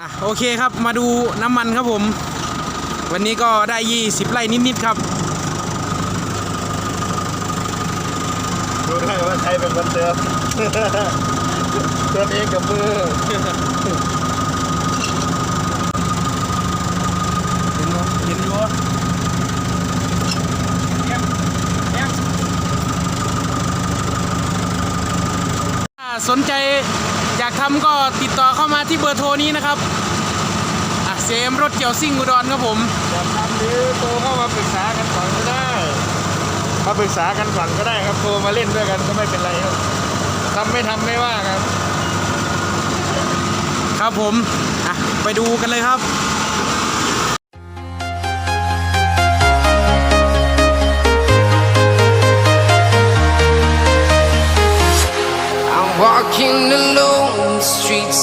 อะโอเคครับมาดูน้ำมันครับผม วันนี้ก็ได้ 20 ไร่นิด ๆ ครับ ดูได้ว่าใครเป็นคนเติมเติมเองกับมือเห็นบ่เห็นอยู่ถ้าสนใจ อยากทำก็ติดต่อเข้ามาที่เบอร์โทรนี้นะครับอะเซมรถเกี่ยวซิ่งอุดรครับผมอยากทำหรือโทรเข้ามาปรึกษากันก่อนก็ได้มาปรึกษากันก่อนก็ได้ครับโทรมาเล่นด้วยกันก็ไม่เป็นไรครับทำไม่ทำไม่ว่าครับ ครับผมอะไปดูกันเลยครับ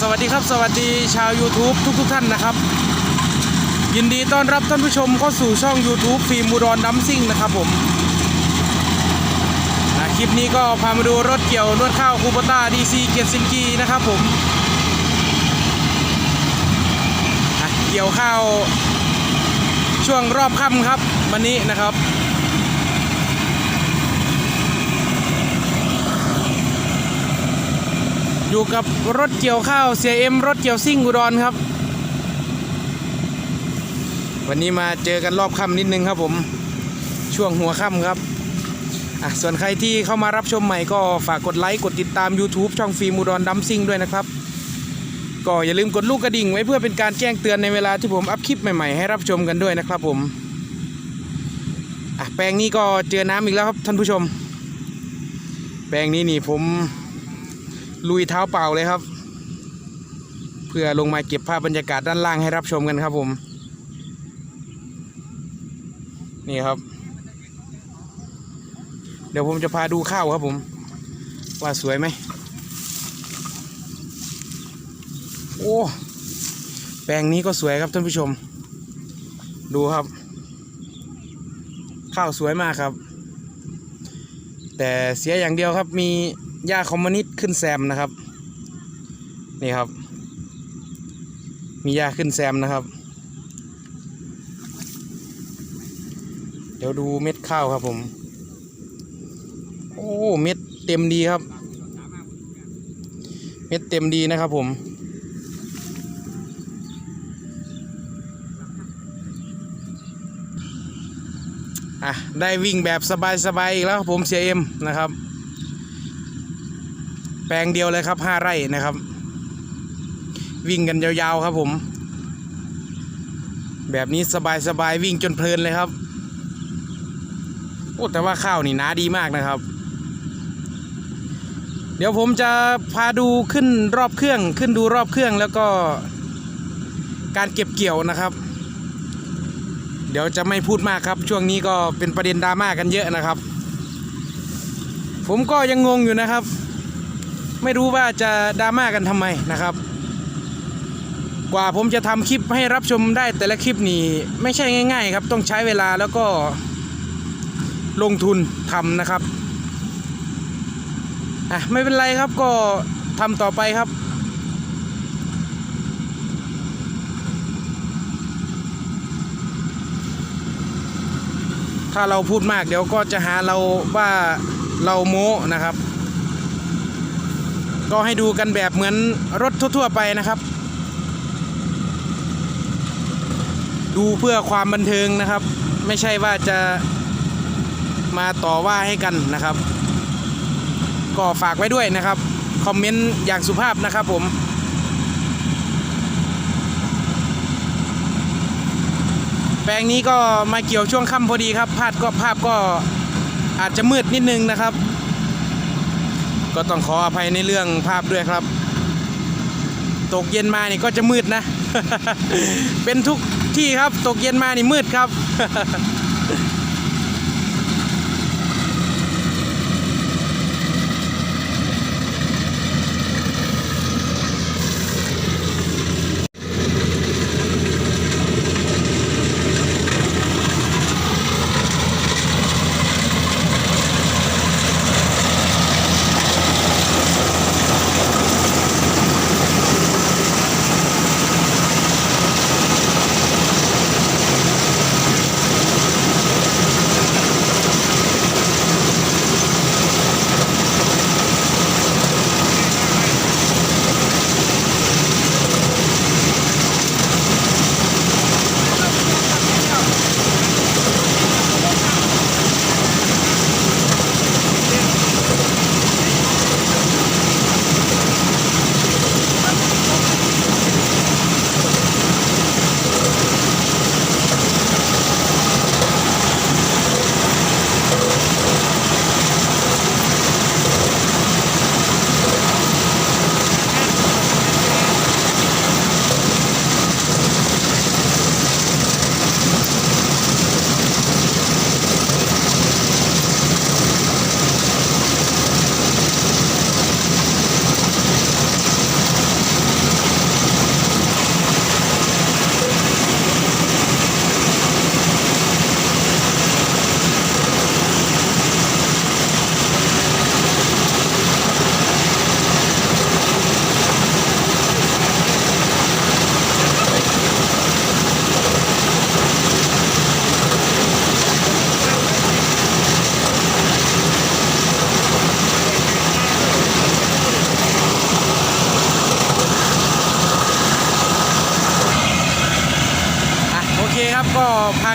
สวัสดีครับ สวัสดีชาว YouTube ทุกทุกๆท่านนะครับ ยินดีต้อนรับท่านผู้ชมเข้าสู่ช่อง YouTube ฟิล์มบุรอนดัมซิ่งนะครับผมอะคลิปนี้ก็พามาดูรถเกี่ยวนวดข้าวคูปต้าดีซีเกียรติสิงกีนะครับผมอะเกี่ยวข้าวช่วงรอบค่ำครับวันนี้นะครับ อยู่กับรถเกี่ยวข้าวเสียเอ็มรถเกี่ยวซิ่งอุดรครับ วันนี้มาเจอกันรอบค่ำนิดนึงครับผม ช่วงหัวค่ำครับอะส่วนใครที่เข้ามารับชมใหม่ก็ฝากกดไลค์กดติดตาม YouTube ช่องฟิล์มอุดรดัมซิ่งด้วยนะครับ ก็อย่าลืมกดลูกกระดิ่งไว้เพื่อเป็นการแจ้งเตือนในเวลาที่ผมอัพคลิปใหม่ๆให้รับชมกันด้วยนะครับผมอะแปลงนี้ก็เจอน้ำอีกแล้วครับท่านผู้ชม แปลงนี้นี่ผม ลุยเท้าเปล่าเลยครับ เพื่อลงมาเก็บภาพบรรยากาศด้านล่างให้รับชมกันครับผม นี่ครับ เดี๋ยวผมจะพาดูข้าวครับผม ว่าสวยไหมโอ้แปลงนี้ก็สวยครับท่านผู้ชม ดูครับ ข้าวสวยมากครับ แต่เสียอย่างเดียวครับมี หญ้าคอมมอนิสต์ขึ้นแซมนะครับ นี่ครับ มีหญ้าขึ้นแซมนะครับ เดี๋ยวดูเม็ดข้าวครับผม โอ้เม็ดเต็มดีครับ เม็ดเต็มดีนะครับผมอะได้วิ่งแบบสบายๆอีกแล้วผมเสียเอ็มนะครับ แปลงเดียวเลยครับห้าไร่นะครับ วิ่งกันยาวๆครับผม แบบนี้สบายๆวิ่งจนเพลินเลยครับโอ้แต่ว่าข้าวนี่หนาดีมากนะครับ เดี๋ยวผมจะพาดูขึ้นรอบเครื่องขึ้นดูรอบเครื่องแล้วก็การเก็บเกี่ยวนะครับ เดี๋ยวจะไม่พูดมากครับ ช่วงนี้ก็เป็นประเด็นดราม่ากันเยอะนะครับ ผมก็ยังงงอยู่นะครับ ไม่รู้ว่าจะดราม่ากันทำไมนะครับ กว่าผมจะทำคลิปให้รับชมได้แต่ละคลิปนี่ไม่ใช่ง่าย ๆ ครับ ต้องใช้เวลาแล้วก็ลงทุนทำนะครับอะไม่เป็นไรครับก็ทำต่อไปครับถ้าเราพูดมากเดี๋ยวก็จะหาเราว่าเราโม้นะครับ ก็ให้ดูกันแบบเหมือนรถทั่ว ๆ ไปนะครับ ดูเพื่อความบันเทิงนะครับ ไม่ใช่ว่าจะมาต่อว่าให้กันนะครับ ก็ฝากไว้ด้วยนะครับ คอมเมนต์อย่างสุภาพนะครับผมแปลงนี้ก็มาเกี่ยวช่วงค่ำพอดีครับภาพก็ภาพก็อาจจะมืดนิดนึงนะครับ ก็ต้องขออภัยในเรื่องภาพด้วยครับ ตกเย็นมานี่ก็จะมืดนะ เป็นทุกที่ครับ ตกเย็นมานี่มืดครับ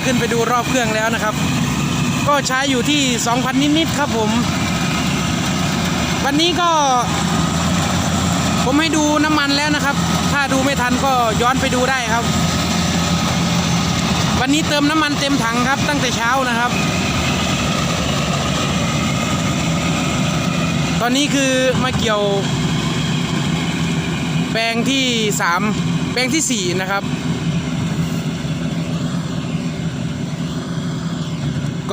ขึ้นไปดูรอบเครื่องแล้วนะครับ ก็ใช้อยู่ที่ 2,000 นิดๆครับผม วันนี้ก็ ผมให้ดูน้ำมันแล้วนะครับ ถ้าดูไม่ทันก็ย้อนไปดูได้ครับ วันนี้เติมน้ำมันเต็มถังครับ ตั้งแต่เช้านะครับ ตอนนี้คือมาเกี่ยว แปลงที่ 3 แปลงทีสี่4 นะครับ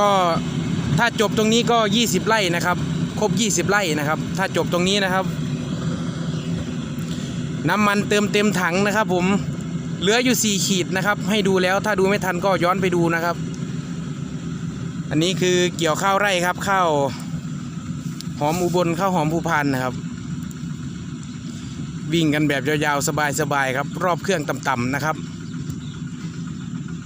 ก็ถ้าจบตรงนี้ก็ 20 ไร่นะครับ ครบ 20 ไร่นะครับ ถ้าจบตรงนี้นะครับ น้ำมันเติมเต็มถังนะครับผมเหลืออยู่ 4 ขีดนะครับ ให้ดูแล้วถ้าดูไม่ทันก็ย้อนไปดูนะครับ อันนี้คือเกี่ยวข้าวไร่ครับข้าวหอมอุบลข้าวหอมภูพานนะครับ วิ่งกันแบบยาวๆ สบายๆครับ รอบเครื่องต่ำๆนะครับ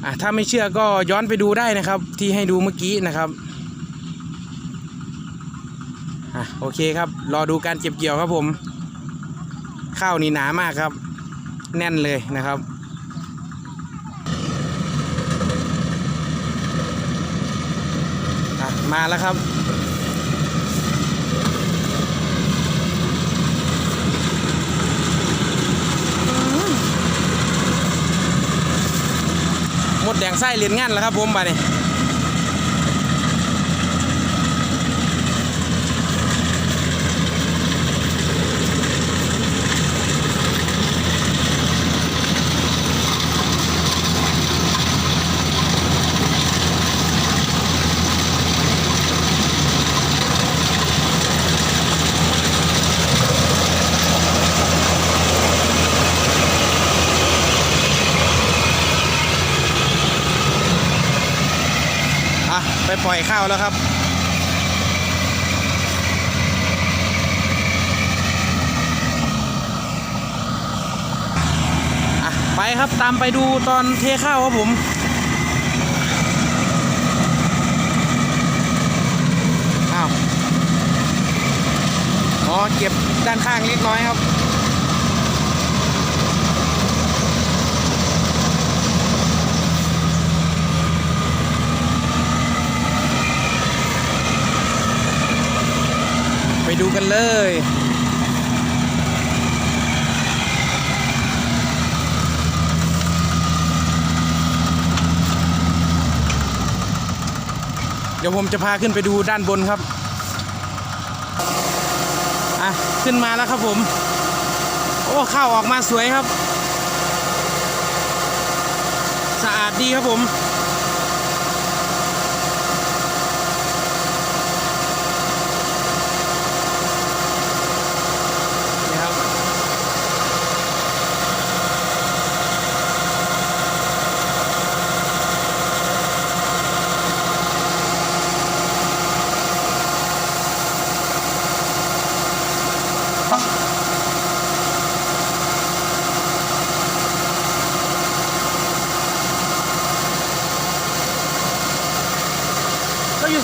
อะถ้าไม่เชื่อก็ย้อนไปดูได้นะครับ ที่ให้ดูเมื่อกี้นะครับอะโอเคครับ รอดูการเก็บเกี่ยวครับผม ข้าวนี่หนามากครับ แน่นเลยนะครับอะมาแล้วครับ แต่งไส้เรียนงานแล้วครับผมมาเนี่ยอะ ไปปล่อยข้าวแล้วครับอะไปครับตามไปดูตอนเทข้าวครับผมอ้าวอ๋อเก็บด้านข้างเล็กน้อยครับ ดูกันเลย เดี๋ยวผมจะพาขึ้นไปดูด้านบนครับ อะ ขึ้นมาแล้วครับผม โอ้ข้าวออกมาสวยครับ สะอาดดีครับผม นี่ครับ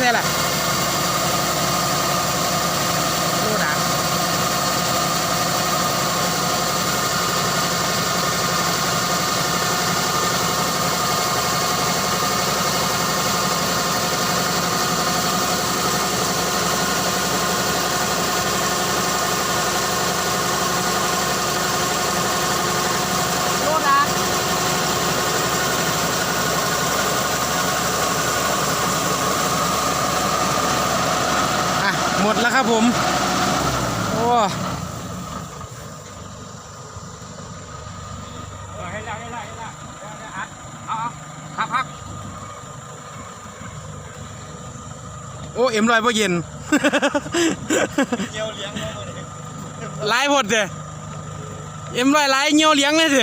ก็อยู่เซ่แหละดูนะดูนะ อะ หมดแล้ว ครับผม โอ้ให้ละให้ละให้ละอัดเอาเอาพักพักโอ้เอ็มลอยพ่เย็นเกี่ยวเลี้ยงมาหมดเลยหลายหมดเลยเอ็มลอยหลายเงี้ยวเลี้ยงเลยสิ